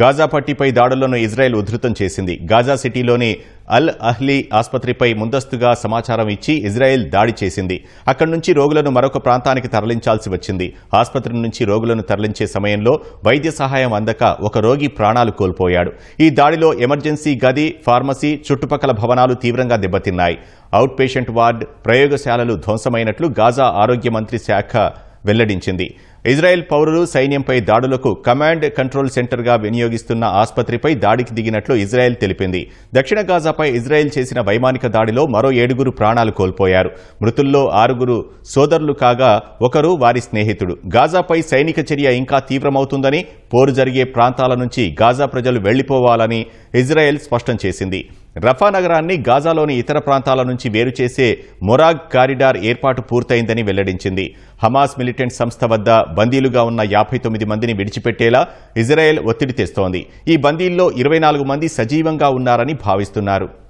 Gaza పట్టిపై దాడులను Israel ఉధృతం చేసింది. గాజా సిటీలోని అల్ అహ్లీ ఆసుపత్రిపై ముందస్తుగా సమాచారం ఇచ్చి ఇజ్రాయెల్ దాడి చేసింది. అక్కడి నుంచి రోగులను మరొక ప్రాంతానికి తరలించాల్సి వచ్చింది. ఆసుపత్రి నుంచి రోగులను తరలించే సమయంలో వైద్య సహాయం అందక ఒక రోగి ప్రాణాలు కోల్పోయాడు. ఈ దాడిలో ఎమర్జెన్సీ గది ఫార్మసీ చుట్టుపక్కల భవనాలు తీవ్రంగా దెబ్బతిన్నాయి. అవుట్ పేషెంట్ వార్డ్ ప్రయోగశాలలు ధ్వంసమైనట్లు గాజా ఆరోగ్య మంత్రి శాఖ వెల్లడించింది. ఇజ్రాయెల్ పౌరులు సైన్యంపై దాడులకు కమాండ్ కంట్రోల్ సెంటర్గా వినియోగిస్తున్న ఆసుపత్రిపై దాడికి దిగినట్లు ఇజ్రాయెల్ తెలిపింది. దక్షిణ గాజాపై ఇజ్రాయెల్ చేసిన వైమానిక దాడిలో మరో ఏడుగురు ప్రాణాలు కోల్పోయారు. మృతుల్లో ఆరుగురు సోదరులు కాగా ఒకరు వారి స్నేహితుడు. గాజాపై సైనిక చర్య ఇంకా తీవ్రమవుతుందని పోరు జరిగే ప్రాంతాల నుంచి గాజా ప్రజలు వెళ్ళిపోవాలని ఇజ్రాయెల్ స్పష్టం చేసింది. రఫా నగరాన్ని గాజాలోని ఇతర ప్రాంతాల నుంచి వేరు చేసే మొరాగ్ కారిడార్ ఏర్పాటు పూర్తయిందని వెల్లడించింది. హమాస్ మిలిటెంట్ సంస్థ వద్ద బందీలుగా ఉన్న యాభై తొమ్మిది మందిని విడిచిపెట్టేలా ఇజ్రాయెల్ ఒత్తిడి తెస్తోంది. ఈ బందీల్లో ఇరవై నాలుగు మంది సజీవంగా ఉన్నారని భావిస్తున్నారు.